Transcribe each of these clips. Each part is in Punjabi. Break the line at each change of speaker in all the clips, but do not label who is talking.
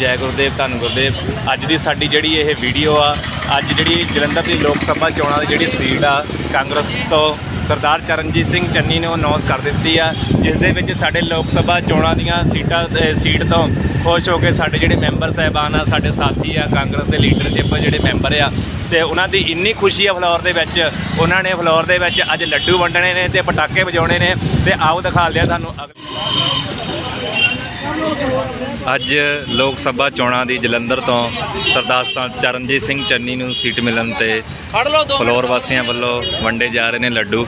ਜੈ ਗੁਰਦੇਵ, ਧੰਨ ਗੁਰਦੇਵ। ਅੱਜ ਦੀ ਸਾਡੀ ਜਿਹੜੀ ਇਹ ਵੀਡੀਓ ਆ, ਅੱਜ ਜਿਹੜੀ ਜਲੰਧਰ ਦੀ ਲੋਕ ਸਭਾ ਚੋਣਾਂ ਦੀ ਜਿਹੜੀ ਸੀਟ ਆ, ਕਾਂਗਰਸ ਤੋਂ ਸਰਦਾਰ ਚਰਨਜੀਤ ਸਿੰਘ ਚੰਨੀ ਨੇ ਅਨਾਉਂਸ ਕਰ ਦਿੱਤੀ ਆ, ਜਿਸ ਦੇ ਵਿੱਚ ਸਾਡੇ ਲੋਕ ਸਭਾ ਚੋਣਾਂ ਦੀਆਂ ਸੀਟਾਂ ਸੀਟ ਤੋਂ ਖੁਸ਼ ਹੋ ਕੇ ਸਾਡੇ ਜਿਹੜੇ ਮੈਂਬਰ ਸਾਹਿਬਾਨ ਆ, ਸਾਡੇ ਸਾਥੀ ਆ, ਕਾਂਗਰਸ ਦੇ ਲੀਡਰਸ਼ਿਪ ਜਿਹੜੇ ਮੈਂਬਰ ਆ, ਤੇ ਉਹਨਾਂ ਦੀ ਇੰਨੀ ਖੁਸ਼ੀ ਆ ਫਲੋਰ ਦੇ ਵਿੱਚ, ਉਹਨਾਂ ਨੇ ਫਲੋਰ ਦੇ ਵਿੱਚ ਅੱਜ ਲੱਡੂ ਵੰਡਣੇ ਨੇ ਤੇ ਪਟਾਕੇ ਵਜਾਉਣੇ ਨੇ, ਤੇ ਆਓ ਦਿਖਾ ਆ ਤੁਹਾਨੂੰ ਅੱਜ ਲੋਕ ਸਭਾ ਚੋਣਾਂ ਦੀ ਜਲੰਧਰ ਤੋਂ ਸਰਦਾਰ ਚਰਨਜੀਤ ਸਿੰਘ ਚੰਨੀ ਨੂੰ ਸੀਟ ਮਿਲਣ ਤੇ ਫਲੋਰ ਵਾਸੀਆਂ ਵੱਲੋਂ ਵੰਡੇ ਜਾ ਰਹੇ ਨੇ ਲੱਡੂ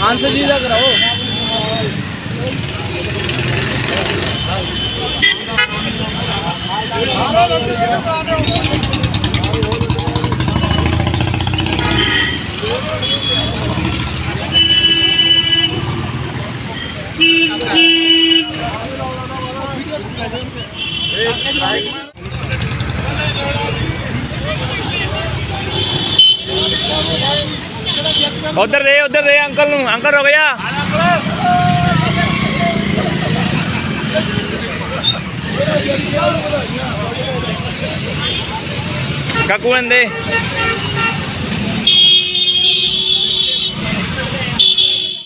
ਆਨਸਰ ਜੀ ਦਾ ਕਰਾਓ
ਉਧਰ ਦੇ ਉਧਰ ਦੇ ਅੰਕਲ ਨੂੰ ਅੰਕਲ ਰੁਕ ਜਾ। ਕਾਕੂ ਬੰਦੇ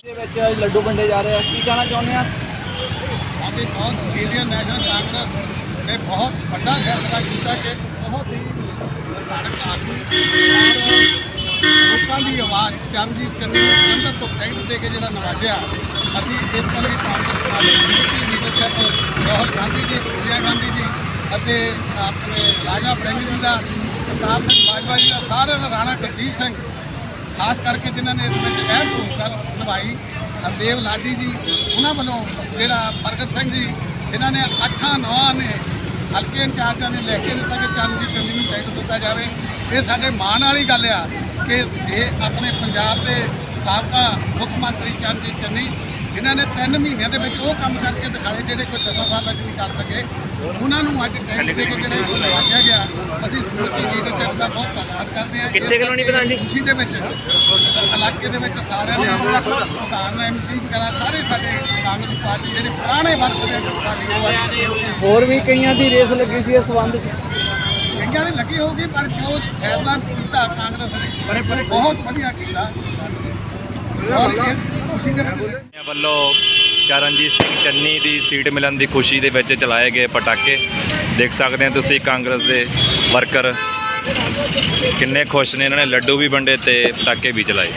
ਦੇ ਵਿੱਚ ਲੱਡੂ ਵੰਡੇ ਜਾ ਰਹੇ ਆ। ਕੀ ਕਹਿਣਾ ਚਾਹੁੰਦੇ ਆ?
ਸਾਡੀ ਬਹੁਤ ਇੰਡੀਅਨ ਨੈਸ਼ਨਲ ਕਾਂਗਰਸ ਨੇ ਬਹੁਤ ਵੱਡਾ ਫੈਸਲਾ ਕੀਤਾ ਕਿ ਬਹੁਤ ਹੀ ਲੜਕ ਆਦਮੀ ਲੋਕਾਂ ਦੀ ਆਵਾਜ਼ ਚਰਨਜੀਤ ਚੰਨੀ ਨੂੰ ਜਲੰਧਰ ਤੋਂ ਟਿਕਟ ਦੇ ਕੇ ਜਿਹੜਾ ਨਵਾਜਿਆ ਅਸੀਂ ਇਸ ਵਾਲੀ ਪਾਰਟੀ ਦੀ ਲੀਡਰਸ਼ਿਪ ਰਾਹੁਲ ਗਾਂਧੀ ਜੀ, ਸੋਨੀਆ ਗਾਂਧੀ ਜੀ ਅਤੇ ਆਪਣੇ ਰਾਜਾ ਪ੍ਰੇਮੀ ਜੀ ਦਾ ਪ੍ਰਤਾਪ ਸਿੰਘ ਬਾਜਵਾ ਜੀ ਦਾ, ਸਾਰਿਆਂ ਦਾ ਰਾਣਾ ਗੁਰਜੀਤ ਸਿੰਘ। ਖਾਸ ਕਰਕੇ ਜਿਨ੍ਹਾਂ ਨੇ ਇਸ ਵਿੱਚ ਅਹਿਮ ਭੂਮਿਕਾ ਨਿਭਾਈ, ਹਰਦੇਵ ਲਾਡੀ ਜੀ, ਉਹਨਾਂ ਵੱਲੋਂ ਜਿਹੜਾ ਪ੍ਰਗਟ ਸਿੰਘ ਜੀ, ਜਿਨ੍ਹਾਂ ਨੇ ਅੱਠਾਂ ਨੌਆਂ ਨੇ ਹਲਕੇ ਇੰਚਾਰਜਾਂ ਨੇ ਲੈ ਕੇ ਦਿੱਤਾ ਕਿ ਚਰਨਜੀਤ ਚੰਨੀ ਨੂੰ ਟਿਕਟ ਦਿੱਤਾ ਜਾਵੇ। ਇਹ ਸਾਡੇ ਮਾਣ ਵਾਲੀ ਗੱਲ ਆ ਕਿ ਇਹ ਆਪਣੇ ਪੰਜਾਬ ਦੇ ਸਾਬਕਾ ਮੁੱਖ ਮੰਤਰੀ ਚਰਨਜੀਤ ਚੰਨੀ ਜਿਨ੍ਹਾਂ ਨੇ 3 ਮਹੀਨਿਆਂ ਦੇ ਵਿੱਚ ਉਹ ਕੰਮ ਕਰਕੇ ਦਿਖਾਏ ਜਿਹੜੇ ਕੋਈ 10 ਸਾਲਾਂ 'ਚ ਨਹੀਂ ਕਰ ਸਕੇ ਉਹਨਾਂ ਨੂੰ ਅੱਜ ਟਿਕਟ ਦੇ ਕੇ ਜਿਹੜੇ ਲਵਾਇਆ ਗਿਆ। ਅਸੀਂ ਸਮੁੱਚੀ ਲੀਡਰਸ਼ਿਪ ਦਾ ਬਹੁਤ ਧੰਨਵਾਦ ਕਰਦੇ ਹਾਂ।
ਕਿੱਥੇ ਕਲੋਨੀ ਪ੍ਰਧਾਨ ਜੀ?
ਖੁਸ਼ੀ ਦੇ ਵਿੱਚ ਇਲਾਕੇ ਦੇ ਵਿੱਚ ਸਾਰਿਆਂ ਨੇ ਪ੍ਰਧਾਨ ਐਮਸੀ ਵਗੈਰਾ ਸਾਰੇ ਸਾਡੇ ਕਾਂਗਰਸ ਪਾਰਟੀ ਜਿਹੜੇ ਪੁਰਾਣੇ ਵਰਗ ਦੇ ਸਾਡੀ
ਹੋਰ ਵੀ ਕਈਆਂ ਦੀ ਰੇਸ ਲੱਗੀ ਸੀ ਇਸ ਸੰਬੰਧ ਚ?
ਕਈਆਂ ਦੀ ਲੱਗੀ ਹੋਊਗੀ ਪਰ ਜੋ ਫੈਸਲਾ ਕੀਤਾ ਕਾਂਗਰਸ ਨੇ ਬਹੁਤ ਵਧੀਆ ਕੀਤਾ।
ਵੱਲੋਂ ਚਰਨਜੀਤ ਸਿੰਘ ਚੰਨੀ ਦੀ ਸੀਟ ਮਿਲਣ ਦੀ ਖੁਸ਼ੀ ਦੇ ਵਿੱਚ ਚਲਾਏ ਗਏ ਪਟਾਕੇ। ਦੇਖ ਸਕਦੇ ਹੋ ਤੁਸੀਂ ਕਾਂਗਰਸ ਦੇ ਵਰਕਰ। ਕਿੰਨੇ ਖੁਸ਼ ਨੇ ਇਹਨਾਂ ਨੇ, ਲੱਡੂ ਵੀ ਵੰਡੇ ਤੇ ਪਟਾਕੇ ਵੀ ਚਲਾਏ।